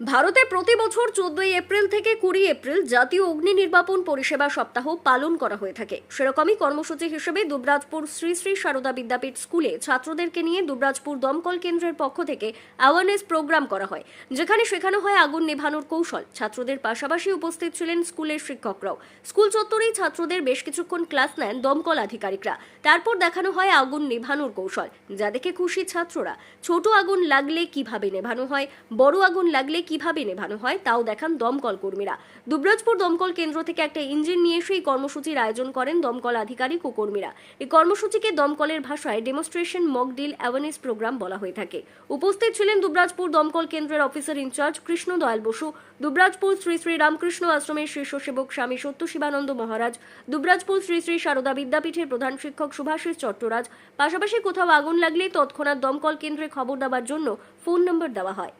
ভারতে প্রতি বছর চোদ্দই এপ্রিল থেকে কুড়ি এপ্রিল জাতীয় অগ্নি নির্বাপন পরিষেবা সপ্তাহ পালন করা হয়ে থাকে। সেরকমই কর্মসূচি হিসেবে দুবরাজপুর শ্রী শ্রী সারদা বিদ্যাপীঠ স্কুলে ছাত্রদেরকে নিয়ে দুবরাজপুর দমকল কেন্দ্রের পক্ষ থেকে অ্যাওয়ারনেস প্রোগ্রাম করা হয়, যেখানে শেখানো হয় আগুন নেভানোর কৌশল। ছাত্রদের পাশাপাশি উপস্থিত ছিলেন স্কুলের শিক্ষকরাও। স্কুল চত্বরেই ছাত্রদের বেশ কিছুক্ষণ ক্লাস নেন দমকল আধিকারিকরা। তারপর দেখানো হয় আগুন নেভানোর কৌশল, যা দেখে খুশি ছাত্ররা। ছোট আগুন লাগলে কীভাবে নেভানো হয়? বড় আগুন লাগলে কীভাবে নেভানো হয় তাও দেখান দমকল কর্মীরা। দুবরাজপুর দমকল কেন্দ্র থেকে একটা ইঞ্জিন নিয়ে এসে এই কর্মসূচির আয়োজন করেন দমকল আধিকারিক ও কর্মীরা। এই কর্মসূচিকে দমকলের ভাষায় demonstration mock drill awareness programme বলা হয়ে থাকে। উপস্থিত ছিলেন দুবরাজপুর দমকল কেন্দ্রের অফিসার ইনচার্জ কৃষ্ণ দয়াল বসু, দুবরাজপুর শ্রী শ্রী রামকৃষ্ণ আশ্রমের শীর্ষ সেবক স্বামী সত্য শিবানন্দ মহারাজ, দুবরাজপুর শ্রী শ্রী সারদা বিদ্যাপীঠের প্রধান শিক্ষক সুভাষিস চট্টরাজ। পাশাপাশি কোথাও আগুন লাগলে তৎক্ষণাৎ দমকল কেন্দ্রে খবর দেওয়ার জন্য ফোন নম্বর দেওয়া হয়।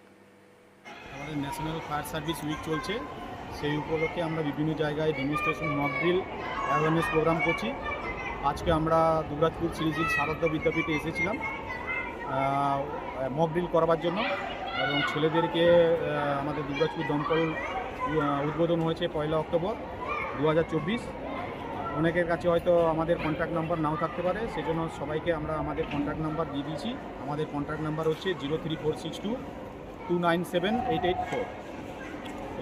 আমাদের ন্যাশনাল ফায়ার সার্ভিস উইক চলছে। সেই উপলক্ষে আমরা বিভিন্ন জায়গায় demonstration mock drill awareness programme করছি। আজকে আমরা দুবরাজপুর শ্রীজি সারদা বিদ্যাপীঠে এসেছিলাম মক ড্রিল করাবার জন্য। এবং ছেলেদেরকে আমাদের দুবরাজপুর দমকল উদ্বোধন হয়েছে পয়লা অক্টোবর দু হাজার চব্বিশ। অনেকের কাছে হয়তো আমাদের কন্ট্যাক্ট নাম্বার নাও থাকতে পারে। সেজন্য সবাইকে আমরা আমাদের কন্ট্যাক্ট নাম্বার দিয়ে দিয়েছি। আমাদের কন্ট্যাক্ট নাম্বার হচ্ছে zero three four six two two nine seven eight eight four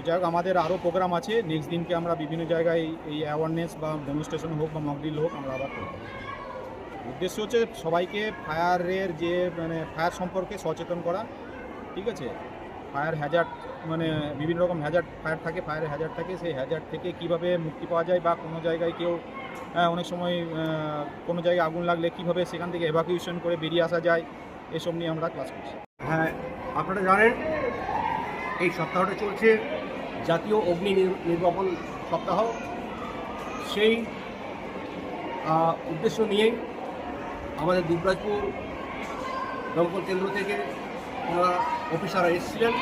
যাই আমাদের আরও প্রোগ্রাম আছে। নেক্সট দিনকে আমরা বিভিন্ন জায়গায় এই অ্যাওয়ারনেস বা ডেমনস্ট্রেশন হোক বা মকডিল হোক, আমরা আবার করব। উদ্দেশ্য হচ্ছে সবাইকে ফায়ারের যে মানে ফায়ার সম্পর্কে সচেতন করা, ঠিক আছে? ফায়ার হ্যাজার্ড মানে বিভিন্ন রকম হ্যাজার্ড ফায়ার থাকে ফায়ারের হ্যাজার্ড থাকে, সেই হ্যাজার্ড থেকে কীভাবে মুক্তি পাওয়া যায় বা কোনো জায়গায় কেউ অনেক সময় কোনো জায়গায় আগুন লাগলে কীভাবে সেখান থেকে এভাকুয়েশন করে বেরিয়ে আসা যায়, এসব নিয়ে আমরা ক্লাস করছি। হ্যাঁ আপনারা জানেন, এই সপ্তাহটা চলছে জাতীয় অগ্নি নির- নির্বাপন সপ্তাহ। সেই উদ্দেশ্য নিয়েই আমাদের দুবরাজপুর দমকল কেন্দ্র থেকে ওনারা অফিসাররা এসেছিলেন।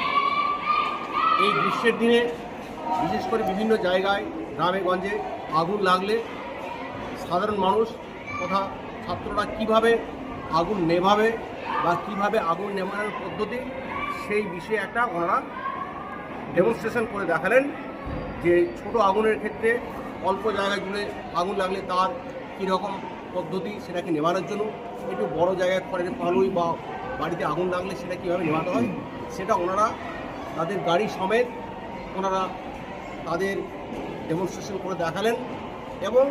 এই গ্রীষ্মের দিনে, বিশেষ করে বিভিন্ন জায়গায়, গ্রামে গঞ্জে আগুন লাগলে সাধারণ মানুষ তথা ছাত্ররা কীভাবে আগুন নেভাবে বা কীভাবে আগুন নেভানোর পদ্ধতি, সেই বিষয়ে একটা ওনারা ডেমনস্ট্রেশন করে দেখালেন যে ছোট আগুনের ক্ষেত্রে অল্প জায়গা জুড়ে আগুন লাগলে তার কীরকম পদ্ধতি সেটাকে নেভানোর জন্য? একটু বড় জায়গায় খড়ের পালুই বা বাড়িতে আগুন লাগলে সেটা কীভাবে নেভাতে হয়? সেটা ওনারা তাদের গাড়ি সমেত ওনারা তাদের ডেমনস্ট্রেশন করে দেখালেন এবং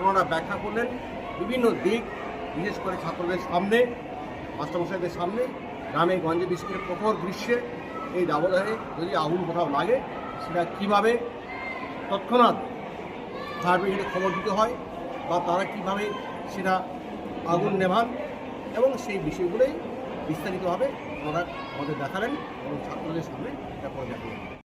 ওনারা ব্যাখ্যা করলেন বিভিন্ন দিক বিশেষ করে ছাত্রদের সামনে, মাস্টারমশাইদের সামনে, গ্রামে গঞ্জে বিশেষ কঠোর গ্রীষ্মে এই দাবদাহে যদি আগুন কোথাও লাগে, সেটা কীভাবে তৎক্ষণাৎ ফায়ার ব্রিগেডে খবর দিতে হয় বা তারা কীভাবে সেটা আগুন নেভান এবং সেই বিষয়গুলোই বিস্তারিতভাবে ওনারা আমাদের দেখালেন এবং ছাত্রদের সামনে এটা করে দেখালেন